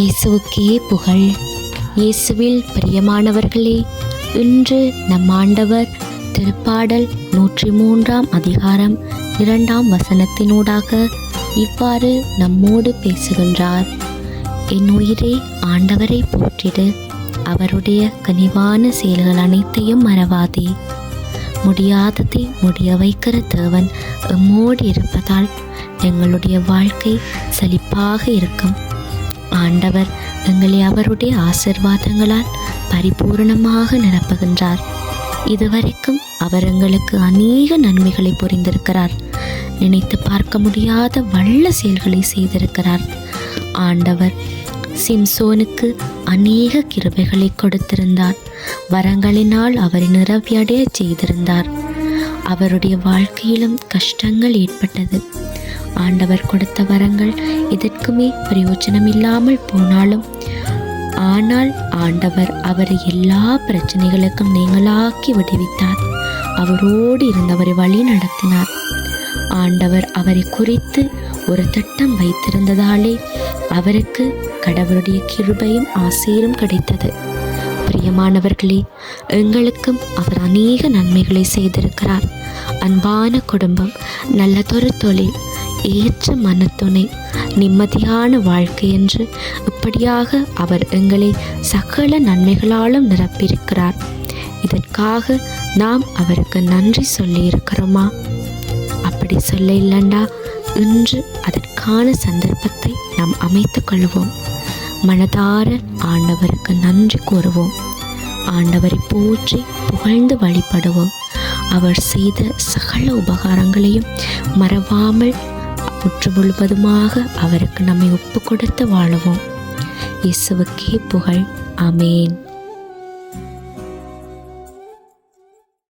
இயேசுவுக்கே புகழ். இயேசுவில் பிரியமானவர்களே இன்று நம் ஆண்டவர் திருப்பாடல் நூற்றி மூன்றாம் அதிகாரம் இரண்டாம் வசனத்தினூடாக இவ்வாறு நம்மோடு பேசுகின்றார். என் உயிரே ஆண்டவரை போற்றிடு அவருடைய கனிவான செயல்கள் அனைத்தையும் மறவாதே. முடியாததை முடிய வைக்கிற தேவன் எம்மோடு இருப்பதால் எங்களுடைய வாழ்க்கை செழிப்பாக இருக்கும். ஆண்டவர் எங்களை அவருடைய ஆசிர்வாதங்களால் பரிபூரணமாக நிரப்புகின்றார். இதுவரைக்கும் அவர் எங்களுக்கு அநேக நன்மைகளை புரிந்திருக்கிறார். நினைத்து பார்க்க முடியாத வல்ல செயல்களை செய்திருக்கிறார். ஆண்டவர் சிம்சோனுக்கு அநேக கிருபைகளை கொடுத்திருந்தார். வரங்களினால் அவரை நிரவியடைய செய்திருந்தார். அவருடைய வாழ்க்கையிலும் கஷ்டங்கள் ஏற்பட்டது. ஆண்டவர் கொடுத்த வரங்கள் எதற்குமே பிரயோஜனம் இல்லாமல் போனாலும் ஆனால் ஆண்டவர் அவரை எல்லா பிரச்சனைகளுக்கும் நீங்களாக்கி விடுவித்தார். அவரோடு இருந்தவரை வழி நடத்தினார். ஆண்டவர் அவரை குறித்து ஒரு திட்டம் வைத்திருந்ததாலே அவருக்கு கடவுளுடைய கிருபையும் ஆசீரும் கிடைத்தது. பிரியமானவர்களே எங்களுக்கும் அவர் அநேக நன்மைகளை செய்திருக்கிறார். அன்பான குடும்பம் நல்லதொரு தொழில் ஏற்ற மனத்துணை நிம்மதியான வாழ்க்கை என்று இப்படியாக அவர் எங்களை சகல நன்மைகளாலும் நிரப்பியிருக்கிறார். இதற்காக நாம் அவருக்கு நன்றி சொல்லியிருக்கிறோமா? அப்படி சொல்ல இல்லண்டா. இன்று அதற்கான சந்தர்ப்பத்தை நாம் அமைத்துக் கொள்வோம். மனதார ஆண்டவருக்கு நன்றி கூறுவோம். ஆண்டவரை போற்றி புகழ்ந்து வழிபடுவோம். அவர் செய்த சகல உபகாரங்களையும் மறவாமல் முற்று முழுவதுமாக அவருக்கு நம்மை ஒப்பு கொடுத்து வாழுவோம். இயேசுவுக்கே புகழ். அமேன்